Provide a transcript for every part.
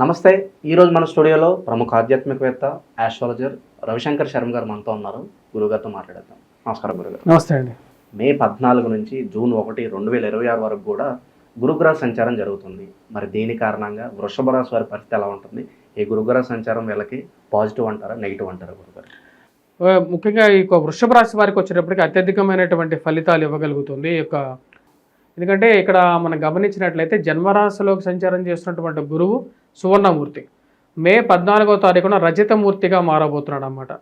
నమస్తే ఈరోజు మన స్టూడియోలో ప్రముఖ ఆధ్యాత్మికవేత్త ఆస్ట్రాలజర్ రవిశంకర్ శర్మ గారు మనతో ఉన్నారు. గురుగారితో మాట్లాడేద్దాం. నమస్కారం గురుగారు నమస్తే అండి. మే పద్నాలుగు నుంచి జూన్ ఒకటి రెండు వేల ఇరవై ఆరు వరకు కూడా గురుగ్రహ సంచారం జరుగుతుంది. మరి దీని కారణంగా వృషభ రాశి వారి పరిస్థితి ఎలా ఉంటుంది? ఈ గురుగ్రహ సంచారం వీళ్ళకి పాజిటివ్ అంటారా నెగిటివ్ అంటారా గురుగారు ముఖ్యంగా ఈ యొక్క వృషభ రాశి వారికి వచ్చేటప్పటికి అత్యధికమైనటువంటి ఫలితాలు ఇవ్వగలుగుతుంది ఈ యొక్క ఎందుకంటే ఇక్కడ మనం గమనించినట్లయితే జన్మరాశిలోకి సంచారం చేస్తున్నటువంటి గురువు సువర్ణమూర్తి. మే పద్నాలుగో తారీఖున రజితమూర్తిగా మారబోతున్నాడు అన్నమాట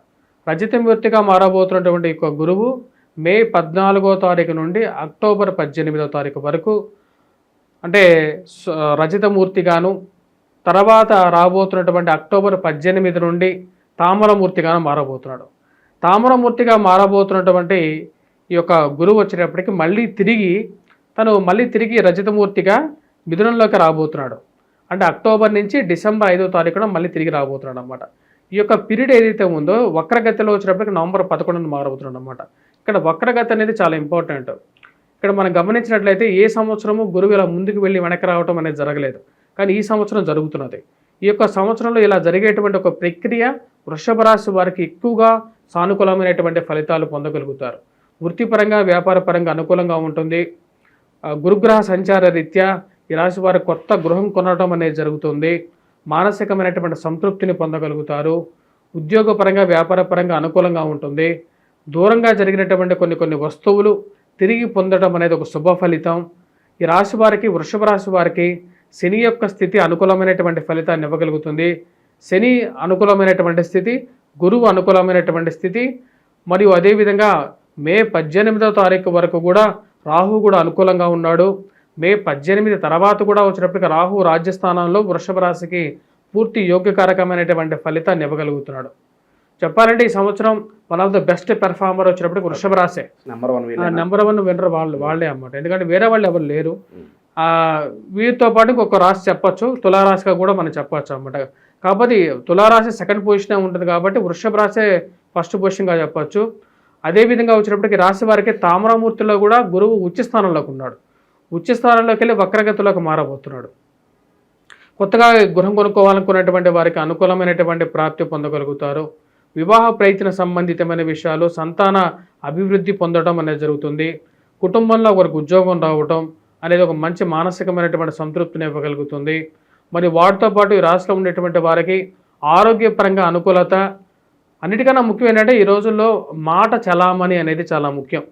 రజితమూర్తిగా మారబోతున్నటువంటి యొక్క గురువు మే పద్నాలుగో తారీఖు నుండి అక్టోబర్ పద్దెనిమిదో తారీఖు వరకు అంటే స- రజితమూర్తిగాను తర్వాత రాబోతున్నటువంటి అక్టోబర్ పద్దెనిమిది నుండి తామరమూర్తిగాను మారబోతున్నాడు. తామరమూర్తిగా మారబోతున్నటువంటి ఈ యొక్క గురువు వచ్చేటప్పటికి మళ్ళీ తిరిగి తను మళ్ళీ తిరిగి రజితమూర్తిగా మిథునంలోకి రాబోతున్నాడు. అంటే అక్టోబర్ నుంచి డిసెంబర్ ఐదో తారీఖున మళ్ళీ తిరిగి రాబోతున్నాడు అనమాట ఈ యొక్క పీరియడ్ ఏదైతే ఉందో వక్రగతిలో వచ్చేటప్పటికి నవంబర్ పదకొండున మారబోతున్నాడు అనమాట ఇక్కడ వక్రగతి అనేది చాలా ఇంపార్టెంట్. ఇక్కడ మనం గమనించినట్లయితే ఏ సంవత్సరము గురువు ఇలా ముందుకు వెళ్ళి వెనక్కి రావటం అనేది జరగలేదు. కానీ ఈ సంవత్సరం జరుగుతున్నది. ఈ యొక్క సంవత్సరంలో ఇలా జరిగేటువంటి ఒక ప్రక్రియ వృషభ రాశి వారికి ఎక్కువగా సానుకూలమైనటువంటి ఫలితాలు పొందగలుగుతారు. వృత్తిపరంగా వ్యాపారపరంగా అనుకూలంగా ఉంటుంది. గురుగ్రహ సంచార రీత్యా ఈ రాశి వారు కొత్త గృహం కొనడం అనేది జరుగుతుంది. మానసికమైనటువంటి సంతృప్తిని పొందగలుగుతారు. ఉద్యోగపరంగా వ్యాపారపరంగా అనుకూలంగా ఉంటుంది. దూరంగా జరిగినటువంటి కొన్ని కొన్ని వస్తువులు తిరిగి పొందడం అనేది ఒక శుభ ఫలితం. ఈ రాశి వారికి వృషభ రాశి వారికి శని యొక్క స్థితి అనుకూలమైనటువంటి ఫలితాన్ని ఇవ్వగలుగుతుంది. శని అనుకూలమైనటువంటి స్థితి గురువు అనుకూలమైనటువంటి స్థితి మరియు అదేవిధంగా మే పద్దెనిమిదవ తారీఖు వరకు కూడా రాహు కూడా అనుకూలంగా ఉన్నాడు. మే పద్దెనిమిది తర్వాత కూడా వచ్చినప్పటికీ రాహు రాజ్యస్థానంలో వృషభ రాశికి పూర్తి యోగ్యకారకమైనటువంటి ఫలితాన్ని ఇవ్వగలుగుతున్నాడు. చెప్పాలంటే ఈ సంవత్సరం one of the best performer వచ్చినప్పటికి వృషభ రాశే. Number one number one winner వాళ్ళు వాళ్ళే అన్నమాట. ఎందుకంటే వేరే వాళ్ళు ఎవరు లేరు. ఆ, వీరితో పాటు ఇంకొక రాశి చెప్పొచ్చు. తులారాశిగా కూడా మనం చెప్పొచ్చు అన్నమాట. కాకపోతే తులారాశి సెకండ్ పొజిషన్ ఉంటుంది కాబట్టి వృషభ రాశి ఫస్ట్ పొజిషన్గా చెప్పొచ్చు. అదేవిధంగా వచ్చినప్పటికీ రాశి వారికి తామరమూర్తిలో కూడా గురువు ఉచ్చ స్థానంలోకి ఉన్నాడు. ఉచ్చ స్థానంలోకి వెళ్ళి వక్రగతిలోకి మారబోతున్నాడు. కొత్తగా గృహం కొనుక్కోవాలనుకున్నటువంటి వారికి అనుకూలమైనటువంటి ప్రాప్తి పొందగలుగుతారు. వివాహ ప్రయత్న సంబంధితమైన విషయాలు సంతాన అభివృద్ధి పొందడం అనేది జరుగుతుంది. కుటుంబంలో ఒకరికి ఉద్యోగం రావటం అనేది ఒక మంచి మానసికమైనటువంటి సంతృప్తిని ఇవ్వగలుగుతుంది. మరి వాటితో పాటు ఈ రాష్ట్రంలో ఉండేటువంటి వారికి ఆరోగ్యపరంగా అనుకూలత. అన్నిటికన్నా ముఖ్యం ఏంటంటే ఈ రోజుల్లో మాట చలామణి అనేది చాలా ముఖ్యం.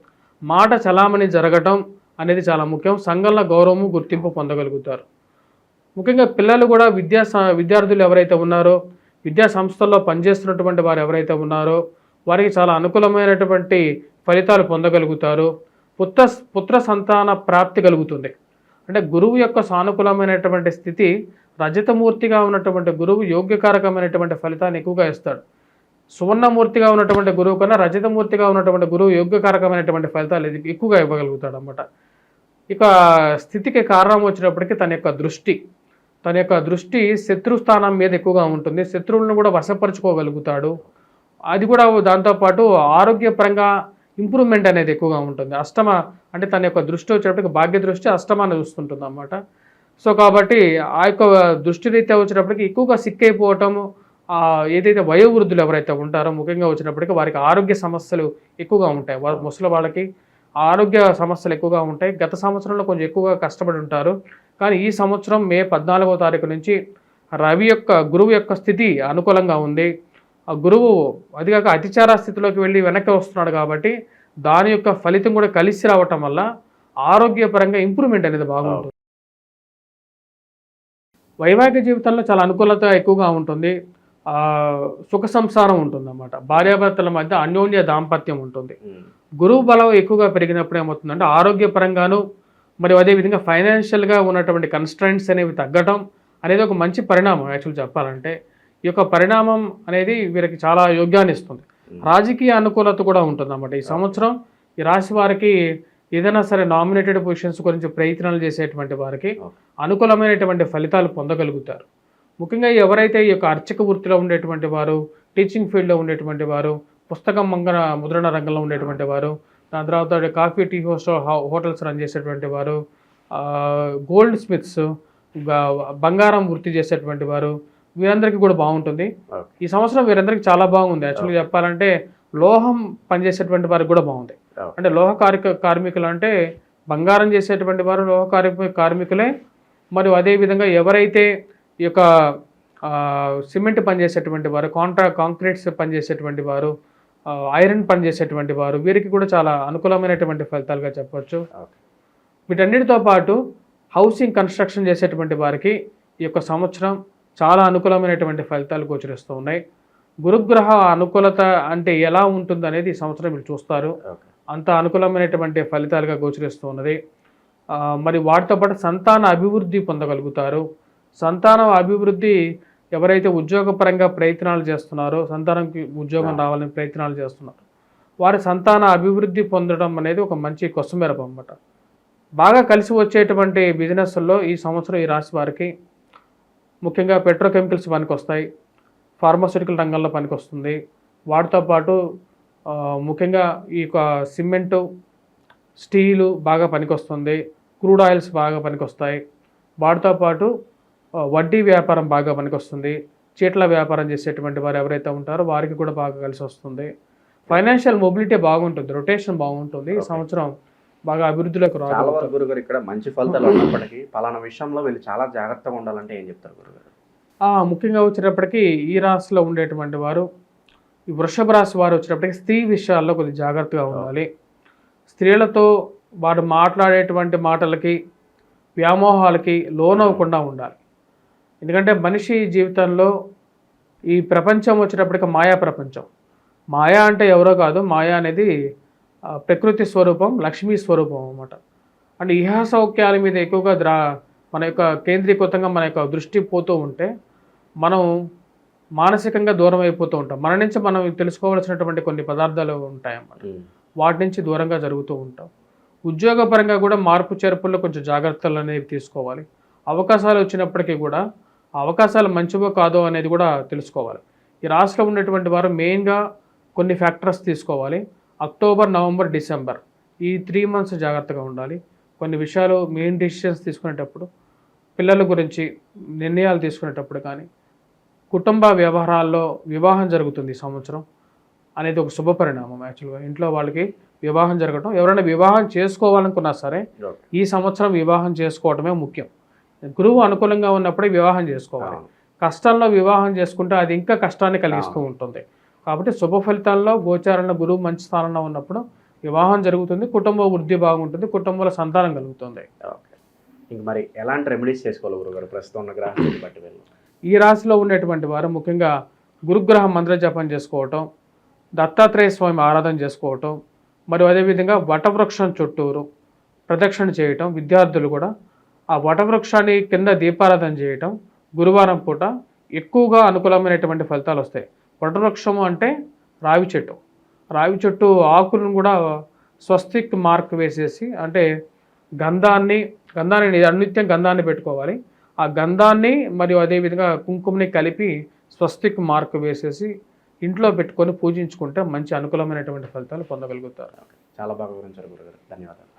మాట చలామణి జరగటం అనేది చాలా ముఖ్యం. సంఘంలో గౌరవము గుర్తింపు పొందగలుగుతారు. ముఖ్యంగా పిల్లలు కూడా విద్యా విద్యార్థులు ఎవరైతే ఉన్నారో విద్యా సంస్థల్లో పనిచేస్తున్నటువంటి వారు ఎవరైతే ఉన్నారో వారికి చాలా అనుకూలమైనటువంటి ఫలితాలు పొందగలుగుతారు. పుత్ర పుత్ర సంతాన ప్రాప్తి కలుగుతుంది. అంటే గురువు యొక్క సానుకూలమైనటువంటి స్థితి రజతమూర్తిగా ఉన్నటువంటి గురువు యోగ్యకారకమైనటువంటి ఫలితాన్ని ఎక్కువగా ఇస్తాడు. సువర్ణమూర్తిగా ఉన్నటువంటి గురువు కన్నా రజతమూర్తిగా ఉన్నటువంటి గురువు యోగ్యకారకమైనటువంటి ఫలితాలు ఇది ఎక్కువగా ఇవ్వగలుగుతాడు అన్నమాట ఇక స్థితికి కారణం వచ్చినప్పటికీ తన యొక్క దృష్టి తన యొక్క దృష్టి శత్రుస్థానం మీద ఎక్కువగా ఉంటుంది. శత్రువులను కూడా వశపరుచుకోగలుగుతాడు. అది కూడా దాంతోపాటు ఆరోగ్యపరంగా ఇంప్రూవ్మెంట్ అనేది ఎక్కువగా ఉంటుంది. అష్టమ అంటే తన యొక్క దృష్టి వచ్చేటప్పటికి భాగ్య దృష్టి అష్టమాన్ని చూస్తుంటుంది అన్నమాట సో కాబట్టి ఆ యొక్క దృష్టి రీత్యా వచ్చినప్పటికీ ఎక్కువగా సిక్ ఏదైతే వయోవృద్ధులు ఎవరైతే ఉంటారో ముఖ్యంగా వచ్చినప్పటికీ వారికి ఆరోగ్య సమస్యలు ఎక్కువగా ఉంటాయి. వారి ముసలి వాళ్ళకి ఆరోగ్య సమస్యలు ఎక్కువగా ఉంటాయి. గత సంవత్సరంలో కొంచెం ఎక్కువగా కష్టపడి ఉంటారు. కానీ ఈ సంవత్సరం మే పద్నాలుగో తారీఖు నుంచి రవి యొక్క గురువు యొక్క స్థితి అనుకూలంగా ఉంది. ఆ గురువు అదిగాక అతిచార స్థితిలోకి వెళ్ళి వెనక్కి వస్తున్నాడు కాబట్టి దాని యొక్క ఫలితం కూడా కలిసి రావటం వల్ల ఆరోగ్యపరంగా ఇంప్రూవ్మెంట్ అనేది బాగుంటుంది. వైవాహిక జీవితంలో చాలా అనుకూలత ఎక్కువగా ఉంటుంది. సుఖ సంసారం ఉంటుంది అన్నమాట భార్యాభర్తల మధ్య అన్యోన్య దాంపత్యం ఉంటుంది. గురువు బలం ఎక్కువగా పెరిగినప్పుడు ఏమవుతుందంటే ఆరోగ్యపరంగాను మరియు అదేవిధంగా ఫైనాన్షియల్గా ఉన్నటువంటి కన్స్ట్రైంట్స్ అనేవి తగ్గటం అనేది ఒక మంచి పరిణామం. యాక్చువల్ చెప్పాలంటే ఈ యొక్క పరిణామం అనేది వీరికి చాలా యోగ్యాన్ని ఇస్తుంది. రాజకీయ అనుకూలత కూడా ఉంటుంది అన్నమాట ఈ సంవత్సరం ఈ రాశి వారికి ఏదైనా సరే నామినేటెడ్ పొజిషన్స్ గురించి ప్రయత్నాలు చేసేటువంటి వారికి అనుకూలమైనటువంటి ఫలితాలు పొందగలుగుతారు. ముఖ్యంగా ఎవరైతే ఈ యొక్క అర్చక వృత్తిలో ఉండేటువంటి వారు టీచింగ్ ఫీల్డ్లో ఉండేటువంటి వారు పుస్తకం మంగన ముద్రణ రంగంలో ఉండేటువంటి వారు దాని తర్వాత coffee tea host hotels run చేసేటువంటి వారు గోల్డ్ స్మిత్స్ బంగారం వృత్తి చేసేటువంటి వారు వీరందరికీ కూడా బాగుంటుంది. ఈ సంవత్సరం వీరందరికీ చాలా బాగుంది. యాక్చువల్గా చెప్పాలంటే లోహం పనిచేసేటువంటి వారికి కూడా బాగుంది. అంటే లోహ కార్మిక కార్మికులు అంటే బంగారం చేసేటువంటి వారు లోహ కార్మిక కార్మికులే. మరియు అదేవిధంగా ఎవరైతే ఈ యొక్క సిమెంట్ పనిచేసేటువంటి వారు కాంట్రా కాంక్రీట్స్ పనిచేసేటువంటి వారు ఐరన్ పనిచేసేటువంటి వారు వీరికి కూడా చాలా అనుకూలమైనటువంటి ఫలితాలుగా చెప్పవచ్చు వీటన్నిటితో పాటు హౌసింగ్ కన్స్ట్రక్షన్ చేసేటువంటి వారికి ఈ యొక్క సంవత్సరం చాలా అనుకూలమైనటువంటి ఫలితాలు గోచరిస్తూ ఉన్నాయి. గురుగ్రహ అనుకూలత అంటే ఎలా ఉంటుంది అనేది ఈ సంవత్సరం మీరు చూస్తారు. అంత అనుకూలమైనటువంటి ఫలితాలుగా గోచరిస్తూ ఉన్నది. మరి వాటితో పాటు సంతాన అభివృద్ధి పొందగలుగుతారు. సంతానం అభివృద్ధి ఎవరైతే ఉద్యోగపరంగా ప్రయత్నాలు చేస్తున్నారో సంతానంకి ఉద్యోగం రావాలని ప్రయత్నాలు చేస్తున్నారు. వారి సంతాన అభివృద్ధి పొందడం అనేది ఒక మంచి కొసమెరపు అన్నమాట. బాగా కలిసి వచ్చేటువంటి బిజినెస్ల్లో ఈ సంవత్సరం ఈ రాశి వారికి ముఖ్యంగా పెట్రోకెమికల్స్ పనికొస్తాయి ఫార్మాస్యూటికల్ రంగంలో పనికొస్తుంది. వాటితో పాటు ముఖ్యంగా ఈ యొక్క సిమెంటు స్టీలు బాగా పనికొస్తుంది క్రూడ్ ఆయిల్స్ బాగా పనికొస్తాయి. వాటితో పాటు వడ్డీ వ్యాపారం బాగా పనికొస్తుంది. చీట్ల వ్యాపారం చేసేటువంటి వారు ఎవరైతే ఉంటారో వారికి కూడా బాగా కలిసి వస్తుంది. ఫైనాన్షియల్ మొబిలిటీ బాగుంటుంది. రొటేషన్ బాగుంటుంది. ఈ సంవత్సరం బాగా అభివృద్ధిలోకి వరకు గురుగారు ఇక్కడ మంచి ఫలితాలు ఉన్నప్పటికీ పలానా విషయంలో వీళ్ళు చాలా జాగ్రత్తగా ఉండాలంటే ఏం చెప్తారు గురుగారు? ముఖ్యంగా వచ్చేటప్పటికి ఈ రాశిలో ఉండేటువంటి వారు ఈ వృషభ రాశి వారు వచ్చేటప్పటికి స్త్రీ విషయాల్లో కొద్దిగా జాగ్రత్తగా ఉండాలి. స్త్రీలతో వారు మాట్లాడేటువంటి మాటలకి వ్యామోహాలకి లోనవ్వకుండా ఉండాలి. ఎందుకంటే మనిషి జీవితంలో ఈ ప్రపంచం వచ్చేటప్పటికి మాయా ప్రపంచం. మాయా అంటే ఎవరో కాదు మాయా అనేది ప్రకృతి స్వరూపం లక్ష్మీ స్వరూపం అన్నమాట. అంటే ఇహ సౌఖ్యాల మీద ఎక్కువగా ద్రా మన యొక్క కేంద్రీకృతంగా మన యొక్క దృష్టి పోతూ ఉంటే మనం మానసికంగా దూరం అయిపోతూ ఉంటాం. మన నుంచి మనం తెలుసుకోవాల్సినటువంటి కొన్ని పదార్థాలు ఉంటాయన్నమాట. వాటి నుంచి దూరంగా జరుగుతూ ఉంటాం. ఉద్యోగపరంగా కూడా మార్పు చేర్పుల్లో కొంచెం జాగ్రత్తలు అనేవి తీసుకోవాలి. అవకాశాలు వచ్చినప్పటికీ కూడా అవకాశాలు మంచివో కాదో అనేది కూడా తెలుసుకోవాలి. ఈ రాష్ట్రంలో ఉన్నటువంటి వారు మెయిన్గా కొన్ని ఫ్యాక్టర్స్ తీసుకోవాలి. అక్టోబర్ నవంబర్ డిసెంబర్ ఈ త్రీ మంత్స్ జాగ్రత్తగా ఉండాలి. కొన్ని విషయాలు మెయిన్ డిసిషన్స్ తీసుకునేటప్పుడు పిల్లల గురించి నిర్ణయాలు తీసుకునేటప్పుడు కానీ కుటుంబ వ్యవహారాల్లో వివాహం జరుగుతుంది ఈ సంవత్సరం అనేది ఒక శుభ పరిణామం యాక్చువల్గా. ఇంట్లో వాళ్ళకి వివాహం జరగడం ఎవరైనా వివాహం చేసుకోవాలనుకున్నా సరే. ఈ సంవత్సరం వివాహం చేసుకోవడమే ముఖ్యం. గురువు అనుకూలంగా ఉన్నప్పుడే వివాహం చేసుకోవాలి. కష్టంలో వివాహం చేసుకుంటే అది ఇంకా కష్టాన్ని కలిగిస్తూ ఉంటుంది. కాబట్టి శుభ ఫలితాల్లో గోచారంలో గురువు మంచి స్థానంలో ఉన్నప్పుడు వివాహం జరుగుతుంది కుటుంబ వృద్ధి బాగుంటుంది కుటుంబంలో సంతానం కలుగుతుంది. ఇంక మరి ఎలాంటి రెమెడీస్ చేసుకోవాలి గురుగారు ప్రస్తుతం ఉన్న గ్రహాన్ని బట్టి ఈ రాశిలో ఉండేటువంటి వారు ముఖ్యంగా గురుగ్రహ మంత్ర జపం చేసుకోవటం దత్తాత్రేయ స్వామి ఆరాధన చేసుకోవటం మరియు అదేవిధంగా వటవృక్షం చుట్టూరు ప్రదక్షిణ చేయటం విద్యార్థులు కూడా ఆ వటవృక్షాన్ని కింద దీపారాధన చేయటం గురువారం పూట ఎక్కువగా అనుకూలమైనటువంటి ఫలితాలు వస్తాయి. వటవృక్షము అంటే రావి చెట్టు. రావి చెట్టు ఆకులను కూడా స్వస్తిక్ మార్క్ వేసేసి అంటే గంధాన్ని గంధాన్ని అనిత్యం గంధాన్ని పెట్టుకోవాలి. ఆ గంధాన్ని మరియు అదేవిధంగా కుంకుమని కలిపి స్వస్తిక్ మార్క్ వేసేసి ఇంట్లో పెట్టుకొని పూజించుకుంటే మంచి అనుకూలమైనటువంటి ఫలితాలు పొందగలుగుతారు. చాలా బాగా వివరించారు గురుగారు. ధన్యవాదాలు.